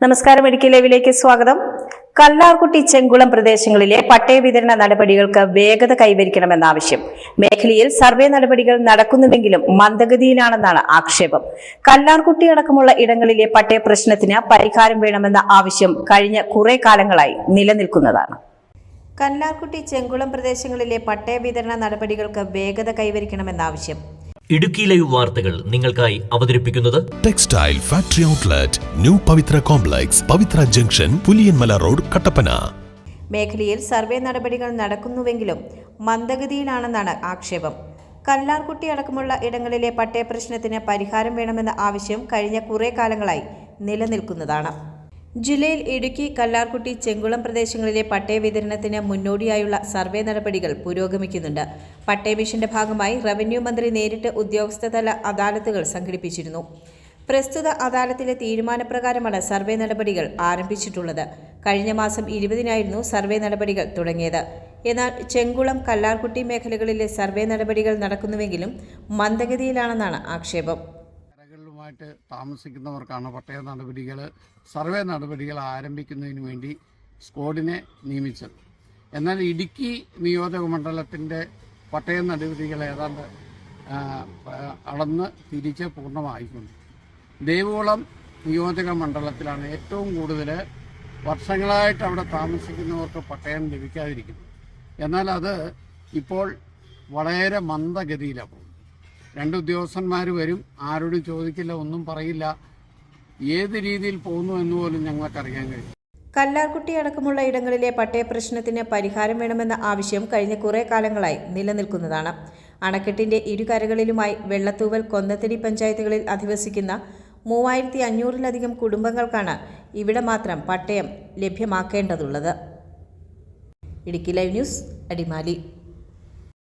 നമസ്കാരം. മെഡിക്കൽ ലൈവിലേക്ക് സ്വാഗതം. കല്ലാർകുട്ടി ചെങ്കുളം പ്രദേശങ്ങളിലെ പട്ടയ വിതരണ നടപടികൾക്ക് വേഗത കൈവരിക്കണമെന്ന ആവശ്യം. മേഖലയിൽ സർവേ നടപടികൾ നടക്കുന്നുവെങ്കിലും മന്ദഗതിയിലാണെന്നാണ് ആക്ഷേപം. കല്ലാർകുട്ടി അടക്കമുള്ള ഇടങ്ങളിലെ പട്ടയ പ്രശ്നത്തിന് പരിഹാരം വേണമെന്ന ആവശ്യം കഴിഞ്ഞ കുറെ കാലങ്ങളായി നിലനിൽക്കുന്നതാണ്. കല്ലാർകുട്ടി ചെങ്കുളം പ്രദേശങ്ങളിലെ പട്ടയ വിതരണ നടപടികൾക്ക് വേഗത കൈവരിക്കണമെന്ന ആവശ്യം. ഇടുക്കി ലൈവ് വാർത്തകൾ നിങ്ങൾക്കായി അവതരിപ്പിക്കുന്നത് textile factory outlet new Pavithra complex Pavithra junction Puliyanmala road Kattappana മേഖലയിൽ സർവേ നടപടികൾ നടക്കുന്നുവെങ്കിലും മന്ദഗതിയിലാണെന്നാണ് ആക്ഷേപം. കല്ലാർകുട്ടി അടക്കമുള്ള ഇടങ്ങളിലെ പട്ടയ പ്രശ്നത്തിന് പരിഹാരം വേണമെന്ന ആവശ്യം കഴിഞ്ഞ കുറേ കാലങ്ങളായി നിലനിൽക്കുന്നതാണ്. ജില്ലയിൽ ഇടുക്കി കല്ലാർകുട്ടി ചെങ്കുളം പ്രദേശങ്ങളിലെ പട്ടയ വിതരണത്തിന് മുന്നോടിയായുള്ള സർവേ നടപടികൾ പുരോഗമിക്കുന്നുണ്ട്. പട്ടയ മിഷന്റെ ഭാഗമായി റവന്യൂ മന്ത്രി നേരിട്ട് ഉദ്യോഗസ്ഥതല അദാലത്തുകൾ സംഘടിപ്പിച്ചിരുന്നു. പ്രസ്തുത അദാലത്തിലെ തീരുമാനപ്രകാരമാണ് സർവേ നടപടികൾ ആരംഭിച്ചിട്ടുള്ളത്. കഴിഞ്ഞ മാസം ഇരുപതിനായിരുന്നു സർവേ നടപടികൾ തുടങ്ങിയത്. എന്നാൽ ചെങ്കുളം കല്ലാർകുട്ടി മേഖലകളിലെ സർവേ നടപടികൾ നടക്കുന്നുവെങ്കിലും മന്ദഗതിയിലാണെന്നാണ് ആക്ഷേപം. കരകളിലുമായിട്ട് താമസിക്കുന്നവർക്കാണ് പട്ടയ നടപടികൾ സർവേ നടപടികൾ ആരംഭിക്കുന്നതിന് വേണ്ടി സ്ക്വാഡിനെ നിയമിച്ചത്. എന്നാൽ ഇടുക്കി നിയോജക മണ്ഡലത്തിന്റെ പട്ടയ നടപടികൾ ഏതാണ്ട് അളന്ന് തിരിച്ച് പൂർണമായിട്ടുണ്ട്. ദേവികുളം നിയോജക മണ്ഡലത്തിലാണ് ഏറ്റവും കൂടുതൽ വർഷങ്ങളായിട്ട് അവിടെ താമസിക്കുന്നവർക്ക് പട്ടയം ലഭിക്കാതിരിക്കുന്നത്. എന്നാൽ അത് ഇപ്പോൾ വളരെ മന്ദഗതിയിലാണ് രണ്ട് ഉദ്യോഗസ്ഥന്മാർ വരും ആരോടും ചോദിക്കില്ല ഒന്നും പറയില്ല. ഏത് രീതിയിൽ പോകുന്നു എന്ന് പോലും ഞങ്ങൾക്കറിയാൻ കഴിയും കല്ലാർകുട്ടി അടക്കമുള്ള ഇടങ്ങളിലെ പട്ടയ പ്രശ്നത്തിന് പരിഹാരം വേണമെന്ന ആവശ്യം കഴിഞ്ഞ കുറേ കാലങ്ങളായി നിലനിൽക്കുന്നതാണ്. അണക്കെട്ടിന്റെ ഇരുകരകളിലുമായി വെള്ളത്തൂവൽ കൊന്നത്തടി പഞ്ചായത്തുകളിൽ അധിവസിക്കുന്ന മൂവായിരത്തി അഞ്ഞൂറിലധികം കുടുംബങ്ങൾക്കാണ് ഇവിടെ മാത്രം പട്ടയം ലഭ്യമാക്കേണ്ടതുള്ളത്. Idukki live news Adimali.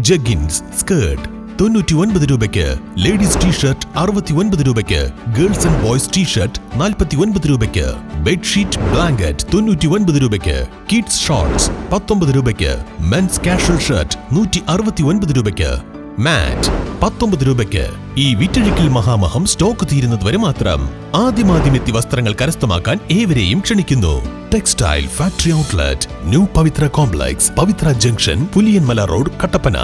jeggings skirt തൊണ്ണൂറ്റി ഒൻപത് രൂപയ്ക്ക്. ലേഡീസ് ടീ ഷർട്ട് അറുപത്തി ഒൻപത് രൂപയ്ക്ക്. Girls and boys T shirt നാൽപ്പത്തി ഒൻപത് രൂപയ്ക്ക്. ബെഡ്ഷീറ്റ് ബ്ലാങ്കറ്റ് തൊണ്ണൂറ്റി ഒൻപത് രൂപയ്ക്ക്. കിഡ്സ് ഷോർട്സ് പത്തൊമ്പത് രൂപയ്ക്ക്. മെൻസ് കാഷ്വൽ ഷർട്ട് നൂറ്റി അറുപത്തി ഒൻപത് രൂപയ്ക്ക്. മാറ്റ് പത്തൊമ്പത് രൂപയ്ക്ക് ഈ വിറ്റഴിക്കൽ മഹാമഹം സ്റ്റോക്ക് തീരുന്നത് വരെ മാത്രം ആദ്യമാദ്യമെത്തി വസ്ത്രങ്ങൾ കരസ്ഥമാക്കാൻ ഏവരെയും ക്ഷണിക്കുന്നു. Textile factory outlet new Pavithra complex Pavithra junction Puliyanmala road Kattappana